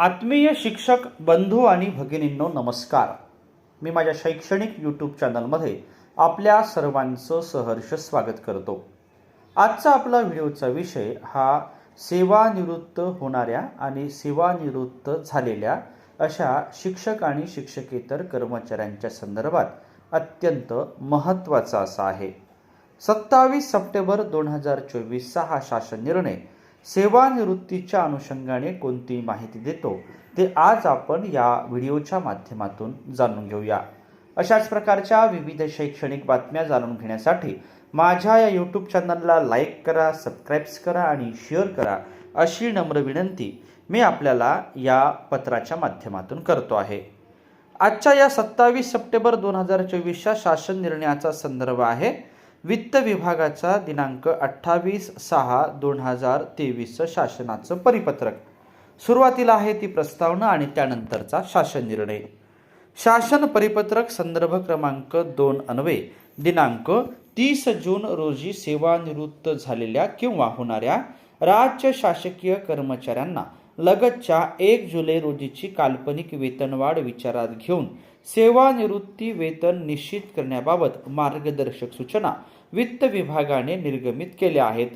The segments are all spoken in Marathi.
आत्मीय शिक्षक बंधू आणि भगिनींनो नमस्कार. मी माझ्या शैक्षणिक यूट्यूब चॅनलमध्ये आपल्या सर्वांचं सहर्ष स्वागत करतो. आजचा आपला व्हिडिओचा विषय हा सेवानिवृत्त होणाऱ्या आणि सेवानिवृत्त झालेल्या अशा शिक्षक आणि शिक्षकेतर कर्मचाऱ्यांच्या संदर्भात अत्यंत महत्त्वाचा असा आहे. सत्तावीस सप्टेंबर दोन हजार चोवीसचा हा शासन निर्णय सेवानिवृत्तीच्या अनुषंगाने कोणती माहिती देतो ते आज आपण या व्हिडिओच्या माध्यमातून जाणून घेऊया. अशाच प्रकारच्या विविध शैक्षणिक बातम्या जाणून घेण्यासाठी माझ्या या यूट्यूब चॅनलला लाईक करा सबस्क्राईब्स करा आणि शेअर करा अशी नम्र विनंती मी आपल्याला या पत्राच्या माध्यमातून करतो आहे. आजच्या या सत्तावीस सप्टेंबर दोन हजार चोवीसच्या शासन निर्णयाचा संदर्भ आहे. वित्त विभागाचा दिनांक अठ्ठावीस सहा दोन हजार तेवीसचं शासनाचं परिपत्रक. सुरुवातीला आहे ती प्रस्तावना आणि त्यानंतरचा शासन निर्णय. शासन परिपत्रक संदर्भ क्रमांक दोन अन्वये दिनांक तीस जून रोजी सेवानिवृत्त झालेल्या किंवा होणाऱ्या राज्य शासकीय कर्मचाऱ्यांना लगतच्या एक जुलै रोजीची काल्पनिक वेतनवाढ विचारात घेऊन सेवानिवृत्ती वेतन निश्चित करण्याबाबत मार्गदर्शक सूचना वित्त विभागाने निर्गमित केल्या आहेत.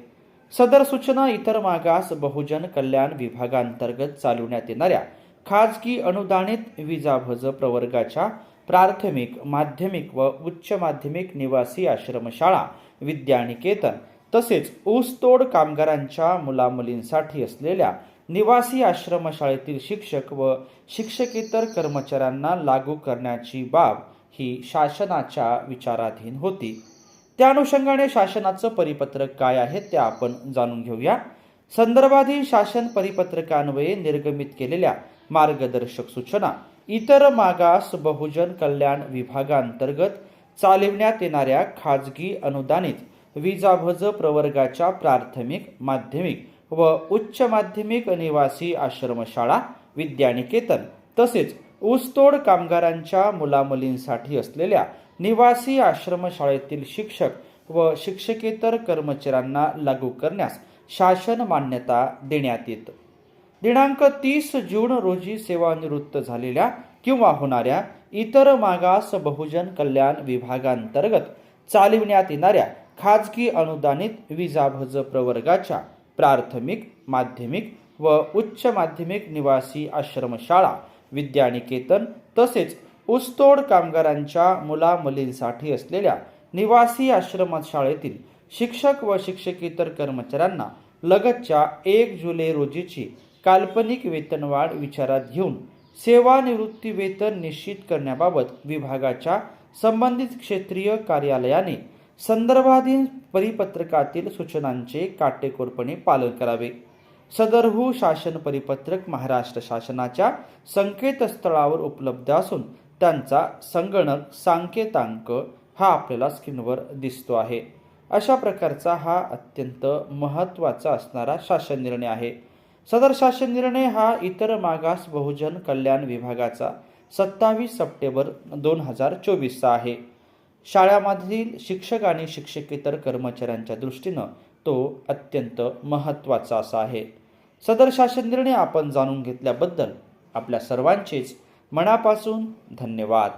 सदर सूचना इतर मागास बहुजन कल्याण विभागांतर्गत चालवण्यात येणाऱ्या खाजगी अनुदानित विजाभज प्रवर्गाच्या प्राथमिक माध्यमिक व उच्च माध्यमिक निवासी आश्रमशाळा विद्यानिकेतन तसेच ऊसतोड कामगारांच्या मुलामुलींसाठी असलेल्या निवासी आश्रमशाळेतील शिक्षक व शिक्षकेतर कर्मचाऱ्यांना लागू करण्याची बाब ही शासनाच्या विचाराधीन होती. त्या अनुषंगाने शासनाचं परिपत्रक काय आहे ते आपण जाणून घेऊया. संदर्भाधीन शासन परिपत्रकान्वये निर्गमित केलेल्या मार्गदर्शक सूचना इतर मागास बहुजन कल्याण विभागांतर्गत चालविण्यात येणाऱ्या खाजगी अनुदानित विजाभज प्रवर्गाच्या प्राथमिक माध्यमिक व उच्च माध्यमिक निवासी आश्रमशाळा विद्यानिकेतन तसेच ऊसतोड कामगारांच्या मुलामुलींसाठी असलेल्या निवासी आश्रमशाळेतील शिक्षक व शिक्षकेतर कर्मचाऱ्यांना लागू करण्यास शासन मान्यता देण्यात येतं. दिनांक तीस जून रोजी सेवानिवृत्त झालेल्या किंवा होणाऱ्या इतर मागास बहुजन कल्याण विभागांतर्गत चालविण्यात येणाऱ्या खाजगी अनुदानित विजाभज प्रवर्गाच्या प्राथमिक माध्यमिक व उच्च माध्यमिक निवासी आश्रमशाळा विद्यानिकेतन तसेच ऊसतोड कामगारांच्या मुलामुलींसाठी असलेल्या निवासी आश्रमशाळेतील शिक्षक व शिक्षकेतर कर्मचाऱ्यांना लगतच्या एक जुलै रोजीची काल्पनिक वेतनवाढ विचारात घेऊन सेवानिवृत्ती वेतन निश्चित करण्याबाबत विभागाच्या संबंधित क्षेत्रीय कार्यालयाने संदर्भाधीन परिपत्रकातील सूचनांचे काटेकोरपणे पालन करावे. सदरहू शासन परिपत्रक महाराष्ट्र शासनाच्या संकेतस्थळावर उपलब्ध असून त्यांचा संगणक सांकेतांक हा आपल्याला स्क्रीनवर दिसतो आहे. अशा प्रकारचा हा अत्यंत महत्त्वाचा असणारा शासन निर्णय आहे. सदर शासन निर्णय हा इतर मागास बहुजन कल्याण विभागाचा सत्तावीस सप्टेंबर दोन हजार चोवीसचा आहे. शाळामधील शिक्षक आणि शिक्षकेतर कर्मचाऱ्यांच्या दृष्टीनं तो अत्यंत महत्त्वाचा असा आहे. सदर शासन निर्णय आपण जाणून घेतल्याबद्दल आपल्या सर्वांचेच मनापासून धन्यवाद.